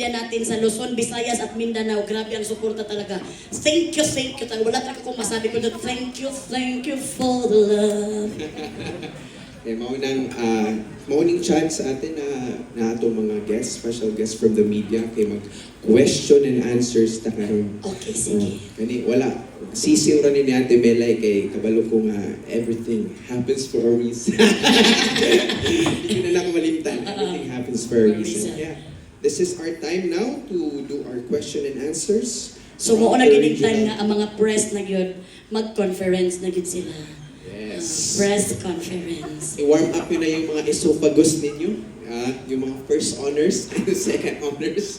kapamilya natin sa Luzon, Visayas at Mindanao. Grabe ang suporta talaga. Thank you, thank you. Wala talaga kung masabi ko na thank you, thank you for the love. Eh, maunang, uh, maunang chance sa atin na na ato mga guests, special guests from the media, kay mag question and answers ta karon. Okay, sige. Kani wala sisiw ra ni Ate Melay kay kabalo ko nga everything happens for a reason. Hindi na ako malimtan. Everything happens for a reason. Yeah. This is our time now to do our question and answers. So, mo na ginig time nga ang mga press na yun, mag-conference na yun sila. Yes. Press conference. I-warm up yun na yung mga esophagus ninyo. ah, yung mga first honors and second honors.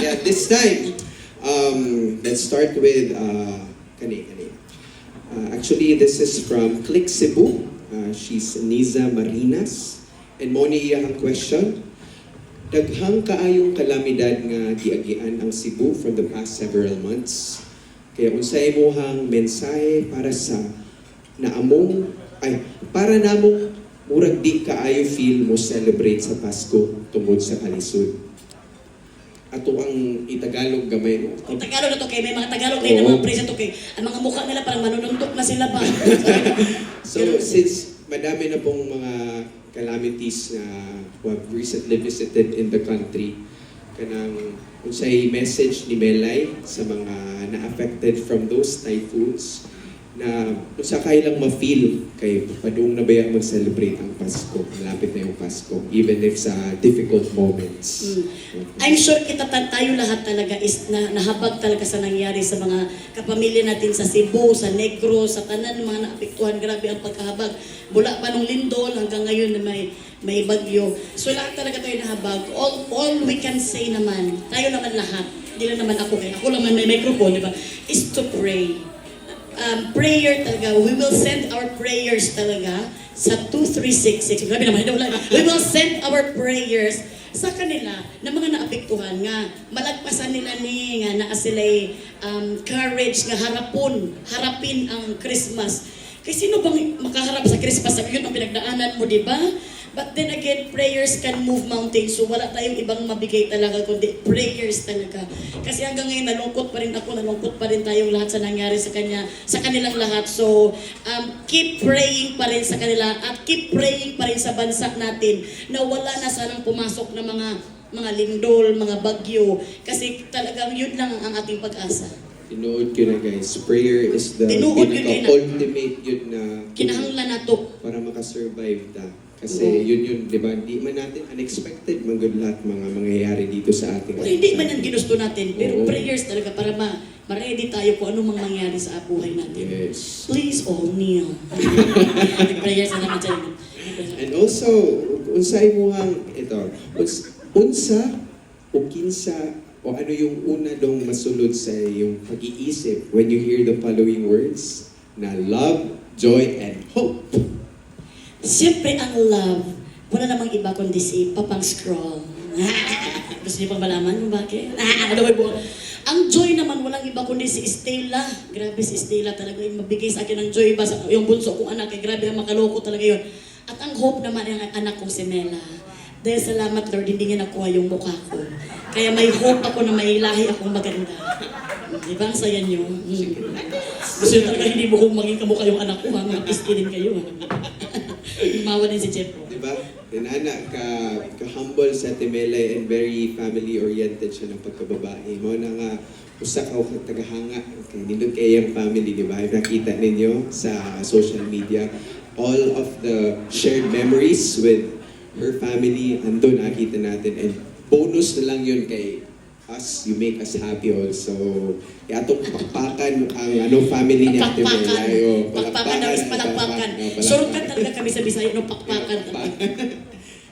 yeah, this time, um, let's start with, uh, kani, kani. Uh, actually, this is from Click Cebu. Uh, she's Niza Marinas. And mo ni iyang question. Daghang kaayong kalamidad nga giagian ang Cebu from the past several months. Kaya unsay imong mensahe para sa naamong ay para namong murag di kaayo feel mo celebrate sa Pasko tungod sa kalisod. Ato ang itagalog gamay no. Kung Tagalog na to kay may mga Tagalog din na Oo. mga press to kay ang mga mukha nila parang manununtok na sila ba. So since madami na pong mga calamities na who have recently visited in the country, kanang unsay message ni Melay sa mga na-affected from those typhoons na unsa kay lang ma-feel kay padung na ba yan mag-celebrate ang Pasko, malapit na yung Pasko, even if sa difficult moments. I'm sure kita ta- tayo lahat talaga is na, nahabag talaga sa nangyari sa mga kapamilya natin sa Cebu, sa Negros, sa tanan mga naapektuhan. Grabe ang pagkahabag. Mula pa nung lindol hanggang ngayon na may may bagyo. So lahat talaga tayo nahabag. All, all we can say naman, tayo naman lahat, hindi naman ako kaya ako naman may microphone, di ba? Is to pray. Um, prayer talaga. We will send our prayers talaga sa 2366. Grabe naman, wala. We will send our prayers sa kanila na mga naapektuhan nga malagpasan nila ni nga naa sila'y um, courage nga harapon harapin ang Christmas kay sino bang makaharap sa Christmas yun ang pinagdaanan mo di ba but then again prayers can move mountains. So wala tayong ibang mabigay talaga kundi prayers talaga. Kasi hanggang ngayon nalungkot pa rin ako nalungkot pa rin tayong lahat sa nangyari sa kanya sa kanilang lahat. So um, keep praying pa rin sa kanila at keep praying pa rin sa bansa natin na wala na sanang pumasok na mga mga lindol, mga bagyo. Kasi talagang yun lang ang ating pag-asa. Tinuod ko na guys, prayer is the pinaka-ultimate yun na Kinahanglan na to. para makasurvive ta. Kasi yun yun, di ba? Di man natin unexpected man good lahat mga mangyayari dito sa ating Well, hindi man ang ginusto natin, pero Oo. prayers talaga para ma ma-ready tayo kung ano mang mangyari sa buhay natin. Yes. Please all kneel. prayers na naman dyan. And also, unsay mo hang, ito, uns, unsa o kinsa o ano yung una dong masulod sa yung pag-iisip when you hear the following words na love, joy, and hope. Siyempre ang love, wala namang iba kundi si Papang Scroll. Gusto niyo pang malaman kung bakit? ba? Ang joy naman, walang iba kundi si Estela. Grabe si Estela talaga yung mabigay sa akin ng joy. Basta yung bunso kong anak, eh, grabe ang makaloko talaga yun. At ang hope naman ang anak kong si Mela. Dahil salamat Lord, hindi niya nakuha yung mukha ko. Kaya may hope ako na may lahi akong maganda. Di ba? Ang saya niyo. Hmm. Gusto niyo talaga hindi mo kong maging kamukha yung anak ko. Ha? Mga rin kayo. Mawa din si Jeff. Di ba? Inana ka, ka-humble sa Timelay and very family-oriented siya ng pagkababae. Mo na nga, usa ka o tagahanga. Okay, nindot kayo yung family, di ba? Nakita ninyo sa social media. All of the shared memories with her family, andun nakita natin. And bonus na lang yun kay us, you make us happy also. Kaya itong pakpakan ang ano family ni Ate Pakpakan. Oh, Pakpakan daw is palakpakan. Oh, talaga kami sa Bisaya no pakpakan.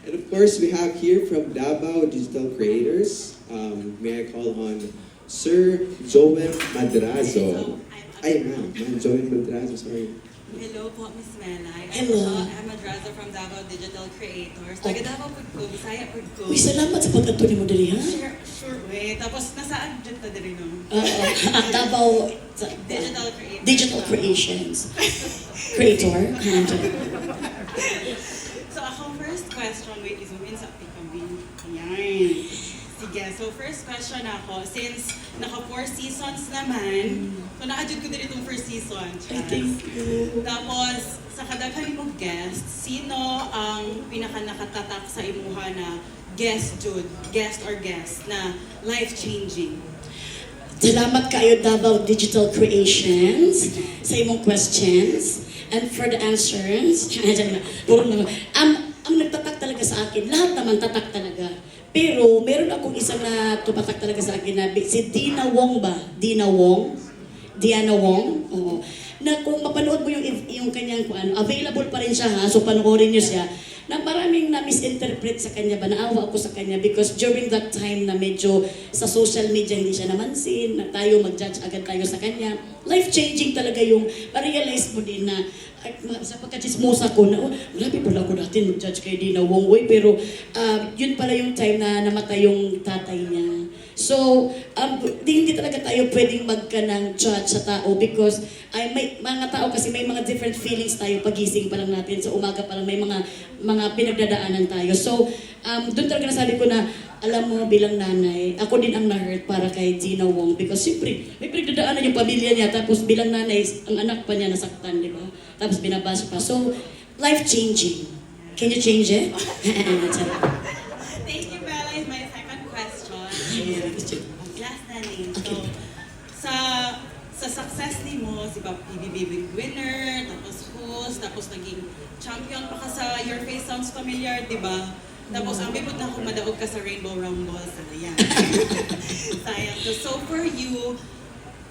and of course, we have here from Davao Digital Creators. Um, may I call on Sir Joel Madrazo. Ay, ma'am. Ma'am Joel Madrazo, sorry. Hello po, Miss Melay. Hello. I'm, uh, I'm Madraza from Davao Digital Creators. Taga Davao po ko, Bisaya po ko. Uy, salamat sa pag-ato ni mo diri ha. Sure, sure. Wait, tapos nasaan dyan ta diri no? Oo. At Davao sa- Digital Creators. Digital Creations. Creator. And, So, akong first question, wait, i-zoom in sa kami. Ayan. Sige, so first question ako, since naka four seasons naman, so nakajud ko din itong first season. Thank you. Tapos, sa kadaghan mong guest, sino ang pinaka nakatatak sa imuha na guest jud, guest or guest na life-changing? Salamat kayo Davao Digital Creations sa imong questions and for the answers. Puro mga- ang, ang nagtatak talaga sa akin, lahat naman tatak talaga. Pero meron akong isang na tumatak talaga sa akin na si Dina Wong ba? Dina Wong? Diana Wong? Oo. Na kung mapanood mo yung, yung kanyang ano, available pa rin siya ha, so panoorin niyo siya na maraming na misinterpret sa kanya ba, naawa ako sa kanya because during that time na medyo sa social media hindi siya namansin, na tayo mag-judge agad tayo sa kanya. Life-changing talaga yung, ma-realize mo din na ma- sa pagkachismosa ko na, oh, grabe pala ako dati mag-judge kay Dina Wong Uy, pero um, yun pala yung time na namatay yung tatay niya. So, um, di, hindi talaga tayo pwedeng magka ng judge sa tao because ay may mga tao kasi may mga different feelings tayo pagising pa lang natin sa umaga pa lang may mga mga pinagdadaanan tayo. So, um, doon talaga nasabi ko na alam mo bilang nanay, ako din ang na-hurt para kay Gina Wong because siyempre may pinagdadaanan yung pamilya niya tapos bilang nanay, ang anak pa niya nasaktan, di ba? Tapos binabasa pa. So, life-changing. Can you change it? Thank you, Bella. Is my second question. Last na name. So, Okay. sa sa success ni mo, si Bob PBB Big Winner, tapos host, tapos naging champion pa ka sa Your Face Sounds Familiar, di ba? Tapos ang bibot na kung madaog ka sa Rainbow Rumble, sayang. sayang. So, so for you,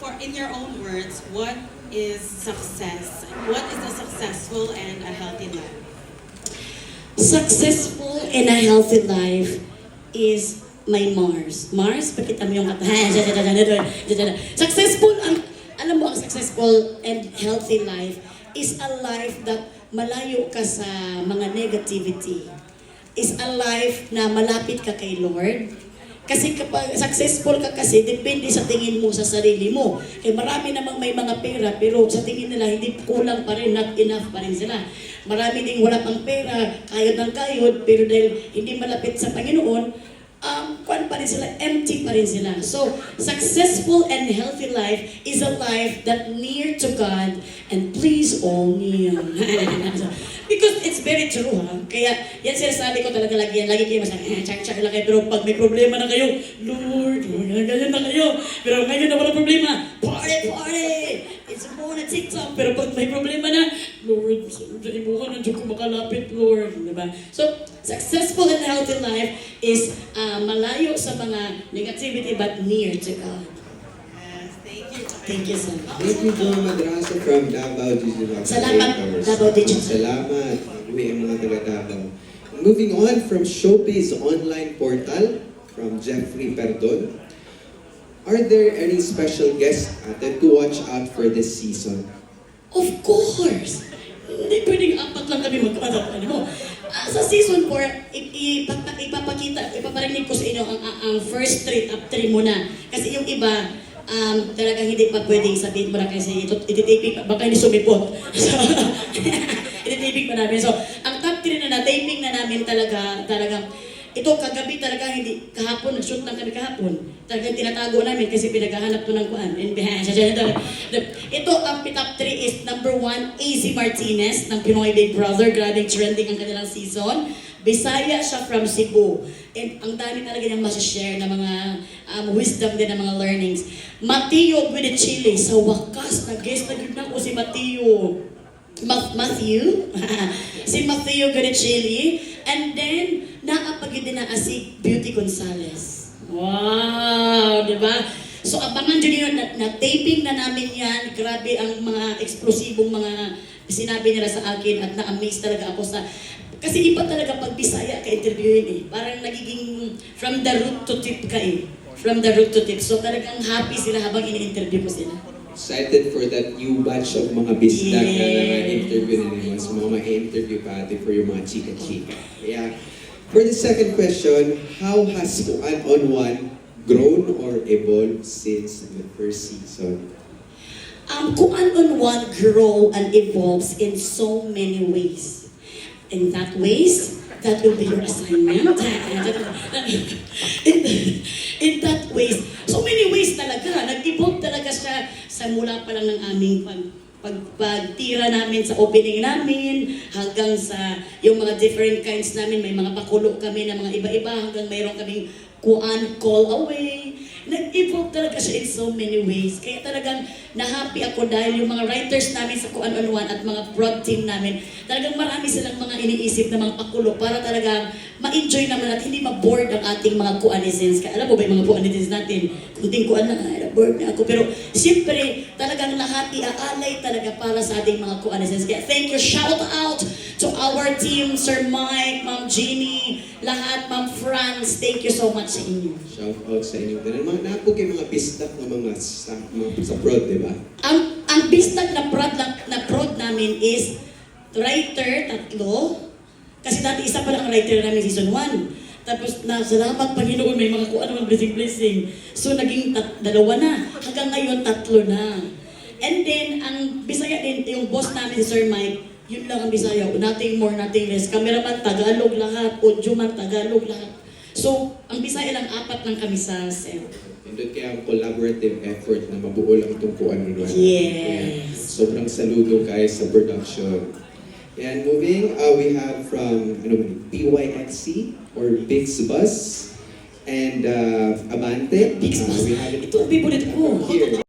for in your own words, what is success? What is a successful and a healthy life? Successful in a healthy life is my Mars. Mars, pakita mo yung kata. Successful, ang, alam mo, ang successful and healthy life is a life that malayo ka sa mga negativity. Is a life na malapit ka kay Lord. Kasi kapag successful ka kasi, depende sa tingin mo sa sarili mo. Eh marami namang may mga pera, pero sa tingin nila, hindi kulang pa rin, not enough pa rin sila. Marami ding wala pang pera, kayod ng kayod, pero dahil hindi malapit sa Panginoon, um, kwan pa rin sila, empty pa rin sila. So, successful and healthy life is a life that near to God and please only Him. Because it's very true, ha? Kaya, yan sinasabi ko talaga lagi yan. Lagi kayo masabi, eh, tsak-tsak lang kayo. Pero pag may problema na kayo, Lord, ganyan na kayo. Pero ngayon na wala problema, party, party! It's more na TikTok. Pero pag may problema na, Lord, ka na dyan ko makalapit, Lord. Diba? So, successful and healthy life is uh, malayo sa mga negativity but near to God. Yes, thank you. Thank you so much. Thank you, Madrasa from Davao Digital Salamat. Davao Digital. Salamat. Uwi ang mga taga Davao. Moving on from Showbiz online portal from Jeffrey Perdon. Are there any special guests atin to watch out for this season? Of course! Hindi pwedeng apat lang kami mag-anak. Ano? Ah, sa season 4, ipapa- ipapakita, ipaparinig ko sa inyo ang, ang, first three, top 3 muna. Kasi yung iba, um, talagang hindi pa pwedeng sabihin mo na kasi ito, ititaping, baka hindi sumipot. So, ititaping pa namin. So, ang top 3 na na, taping na namin talaga, talagang, ito kagabi talaga hindi kahapon nag-shoot lang kami kahapon. Talagang tinatago namin kasi pinaghahanap to ng kuan. And behind Ito ang top 3 is number 1 AC Martinez ng Pinoy Big Brother. Grabe trending ang kanilang season. Bisaya siya from Cebu. And ang dami talaga niyang masashare na mga um, wisdom din na mga learnings. Mateo with the Chile. Sa wakas, nag-guest na gud na ko si Mateo. Ma- Matthew, si Matthew Garicelli, and then naapagid din na si Beauty Gonzalez. Wow, di ba? So abangan dyan yun, na, na taping na namin yan, grabe ang mga eksplosibong mga sinabi nila sa akin at na-amaze talaga ako sa kasi iba talaga pag Bisaya ka interviewin eh. Parang nagiging from the root to tip ka eh. From the root to tip. So talagang happy sila habang ini-interview ko sila. Excited for that new batch of mga bisdak na Yeah. interview na ninyo. Sa mga ma-interview pa ate for yung mga chika-chika. Yeah. For the second question, how has One on One grown or evolved since the first season? Um, Kuan on One grow and evolves in so many ways. in that ways, that will be your assignment. in, in that ways. So many ways talaga. Nag-evolve talaga siya sa mula pa lang ng aming pag, pag, pagtira namin sa opening namin hanggang sa yung mga different kinds namin. May mga pakulo kami na mga iba-iba hanggang mayroon kaming kuan call away. Nag-evolve talaga siya in so many ways. Kaya talagang na-happy ako dahil yung mga writers namin sa Kuan on One at mga prod team namin, talagang marami silang mga iniisip na mga pakulo para talagang ma-enjoy naman at hindi ma-board ang ating mga kuanisins. Kaya alam mo ba yung mga kuanisins natin, kunting kuan na, na-board na ako. Pero siyempre, talagang lahat iaalay talaga para sa ating mga kuanisins. Kaya thank you, shout out to our team, Sir Mike, Ma'am Jeannie, lahat, Ma'am Franz, thank you so much sa inyo. Shout out sa inyo. Dahil mga napo kayo mga bistak na mga sa, mga, sa prod, di ba? Ang ang bistag na prod na, na prod namin is writer tatlo. Kasi dati isa pa lang ang writer namin season 1. Tapos na salamat Panginoon may mga kuan mga blessing blessing. So naging tat, dalawa na. Hanggang ngayon tatlo na. And then ang Bisaya din yung boss namin si Sir Mike, yun lang ang Bisaya. Nothing more, nothing less. Cameraman Tagalog lahat, audio man Tagalog lahat. So, ang Bisaya lang apat lang kami sa set. And doon kaya ang collaborative effort na mabuo lang itong kuan mo Yes. Sobrang saludo guys sa production. And moving, uh, we have from ano ba, BYXC or Bix Bus and uh, Abante. Big Uh, Boss. we have it Ito favorite ko. here.